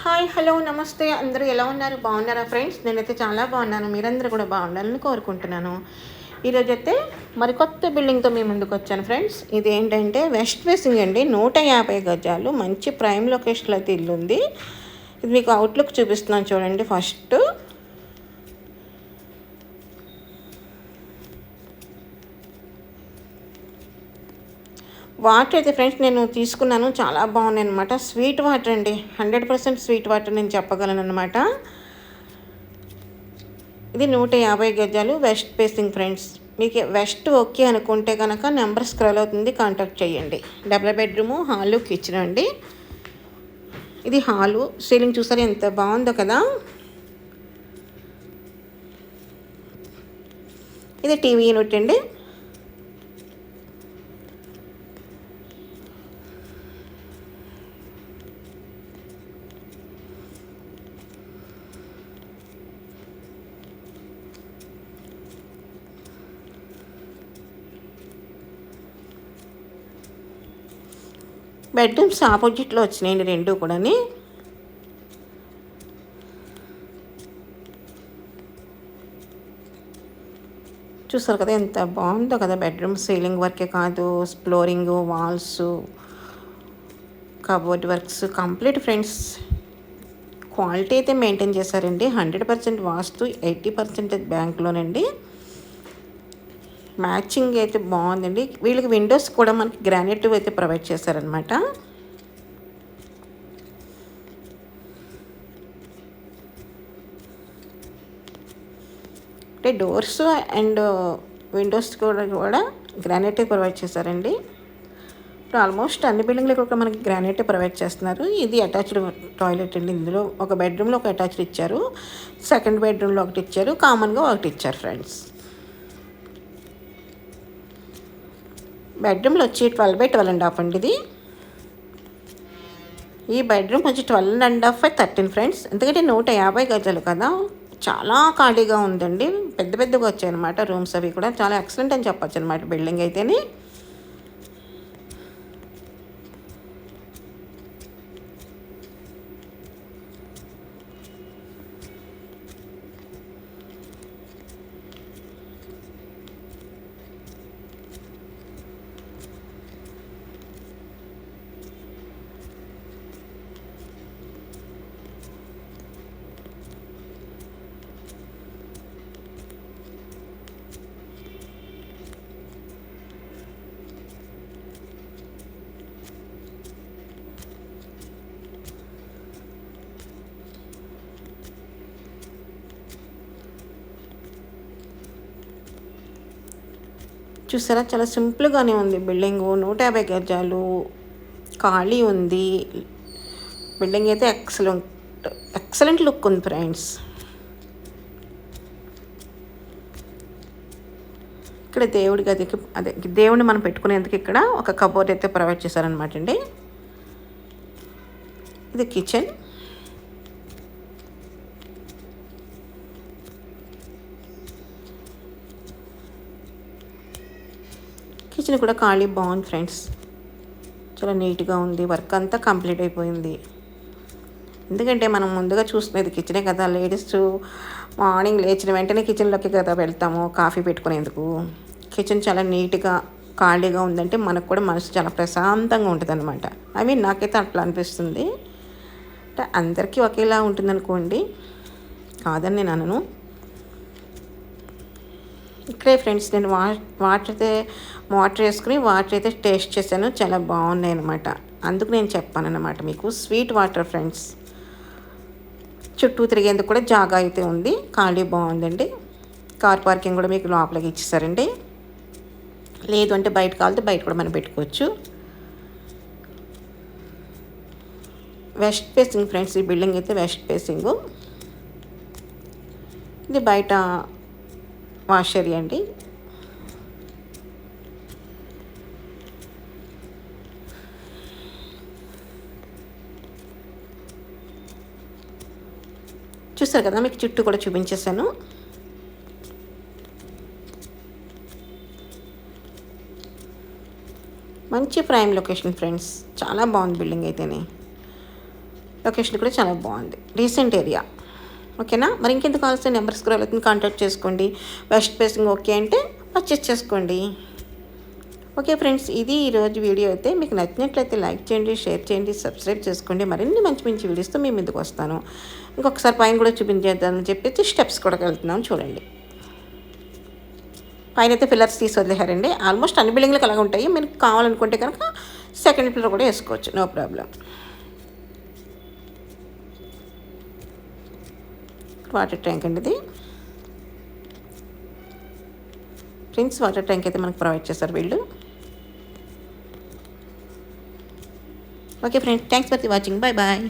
Hi hello నమస్తే. అందరూ ఎలా ఉన్నారు? బాగున్నారా ఫ్రెండ్స్? నేనైతే చాలా బాగున్నాను. మీరందరూ కూడా బాగుండాలని కోరుకుంటున్నాను. ఈరోజు అయితే మరికొత్త బిల్డింగ్తో మీ ముందుకు వచ్చాను ఫ్రెండ్స్. ఇది ఏంటంటే వెస్ట్ ఫేసింగ్ అండి. నూట యాభై గజాలు. మంచి ప్రైమ్ లొకేషన్లో అయితే ఇల్లు ఉంది ఇది మీకు అవుట్లుక్ చూపిస్తున్నాను చూడండి ఫస్ట్. వాటర్ అయితే ఫ్రెండ్స్ నేను తీసుకున్నాను. చాలా బాగున్నాయి అనమాట స్వీట్ వాటర్ అండి. హండ్రెడ్ పర్సెంట్ స్వీట్ వాటర్ నేను చెప్పగలను అనమాట ఇది నూట యాభై గజాలు వెస్ట్ ఫేసింగ్ ఫ్రెండ్స్. మీకు వెస్ట్ ఓకే అనుకుంటే కనుక నెంబర్ స్క్రోల్ అవుతుంది కాంటాక్ట్ చేయండి. డబుల్ బెడ్రూము హాలు కిచెన్ అండి. ఇది హాలు. సీలింగ్ చూసారు? ఎంత బాగుందో కదా. ఇది టీవీ యూనిట్ అండి. బెడ్రూమ్స్ ఆపోజిట్లో వచ్చినాయండి రెండు కూడాని. చూసారు కదా ఎంత బాగుందో కదా బెడ్రూమ్ సీలింగ్ వర్కే కాదు flooring walls cupboard works complete friends. Quality అయితే మెయింటైన్ చేశారండి. Hundred percent vastu eighty percent బ్యాంక్లోనండి. Matching అయితే బాగుందండి. వీళ్ళకి విండోస్ కూడా మనకి గ్రానైట్ అయితే ప్రొవైడ్ చేశారనమాట అంటే డోర్స్ అండ్ విండోస్ కూడా కూడా గ్రానైట్ ప్రొవైడ్ చేశారండి. ఇప్పుడు ఆల్మోస్ట్ అన్ని బిల్డింగ్లు కూడా మనకి గ్రానైట్ ప్రొవైడ్ చేస్తున్నారు. ఇది అటాచ్డ్ టాయిలెట్ అండి. ఇందులో ఒక బెడ్రూమ్లో ఒక అటాచ్డ్ ఇచ్చారు. సెకండ్ బెడ్రూమ్లో ఒకటి ఇచ్చారు. కామన్గా ఒకటి ఇచ్చారు ఫ్రెండ్స్. బెడ్రూమ్లో వచ్చి twelve by twelve and half అండి ఇది. ఈ బెడ్రూమ్ వచ్చి twelve and half by thirteen friends. ఎందుకంటే నూట యాభై గజాలు కదా. చాలా ఖాళీగా ఉందండి. పెద్ద పెద్దగా వచ్చాయన్నమాట రూమ్స్ అవి కూడా. చాలా ఎక్సలెంట్ అని చెప్పచ్చు అనమాట బిల్డింగ్ అయితేనే. చూసారా? చాలా సింపుల్గానే ఉంది. బిల్డింగ్ నూట యాభై గజాలు. ఖాళీ ఉంది. బిల్డింగ్ అయితే ఎక్సలెంట్ ఎక్సలెంట్ లుక్ ఉంది ఫ్రెండ్స్. ఇక్కడ దేవుడి గదికి అదే దేవుడిని మనం పెట్టుకునేందుకు ఇక్కడ ఒక కబోర్డ్ అయితే ప్రొవైడ్ చేశారనమాట అండి. ఇది కిచెన్. కిచెన్ కూడా ఖాళీ బాగుంది ఫ్రెండ్స్. చాలా నీట్గా ఉంది వర్క్ అంతా కంప్లీట్ అయిపోయింది. ఎందుకంటే మనం ముందుగా చూస్తున్నది కిచెనే కదా లేడీస్ మార్నింగ్ లేచిన వెంటనే కిచెన్లోకి కదా వెళ్తాము కాఫీ పెట్టుకునేందుకు. కిచెన్ చాలా నీట్గా ఖాళీగా ఉందంటే మనకు కూడా మనసు చాలా ప్రశాంతంగా ఉంటుంది అనమాట ఐ మీన్ నాకైతే అట్లా అనిపిస్తుంది. అంటే అందరికీ ఒకేలా ఉంటుందనుకోండి కాదని నేను అనను. ఇక్కడే ఫ్రెండ్స్ నేను వా వాటర్ అయితే వాటర్ వేసుకుని వాటర్ అయితే టేస్ట్ చేశాను. చాలా బాగున్నాయి అనమాట అందుకు నేను చెప్పాను అనమాట మీకు. Sweet water friends. చుట్టూ తిరిగేందుకు కూడా జాగా అయితే ఉంది. ఖాళీ బాగుందండి. కార్ పార్కింగ్ కూడా మీకు లోపలికి ఇచ్చేసారండి. లేదు అంటే బయట కావాలంటే బయట కూడా మనం పెట్టుకోవచ్చు. వెస్ట్ ఫేసింగ్ ఫ్రెండ్స్ ఈ బిల్డింగ్ అయితే వెస్ట్ ఫేసింగు. ఇది బయట వాష్ ఏరియా అండి. చూసారు కదా మీకు చుట్టూ కూడా చూపించేశాను. మంచి ప్రైమ్ లొకేషన్ ఫ్రెండ్స్. చాలా బాగుంది బిల్డింగ్ అయితేనే. లొకేషన్ కూడా చాలా బాగుంది. Recent area. ఓకేనా? మరి ఇంకెందుకు కావాల్సిన నెంబర్స్ కూడా అవుతుంది కాంటాక్ట్ చేసుకోండి. వెస్ట్ ఫేసింగ్ ఓకే అంటే పర్చేస్ చేసుకోండి. ఓకే ఫ్రెండ్స్ ఇది ఈరోజు వీడియో అయితే. మీకు నచ్చినట్లయితే లైక్ చేయండి షేర్ చేయండి సబ్స్క్రైబ్ చేసుకోండి. మరిన్ని మంచి మంచి వీడియోస్తో మీ ముందుకు వస్తాను. ఇంకొకసారి పైన కూడా చూపించేద్దామని చెప్పేసి స్టెప్స్ కూడా వెళ్తున్నాం చూడండి. పైన అయితే పిల్లర్స్ తీసి వదిలేశారండి. ఆల్మోస్ట్ అన్ని బిల్డింగ్లకు అలాగ ఉంటాయి. మీరు కావాలనుకుంటే కనుక సెకండ్ పిల్లర్ కూడా వేసుకోవచ్చు. నో ప్రాబ్లం వాటర్ ట్యాంక్ అండి ఇది. ప్రిన్స్ వాటర్ ట్యాంక్ అయితే మనకు ప్రొవైడ్ చేస్తారు వీళ్ళు. Okay friends thanks for the watching bye bye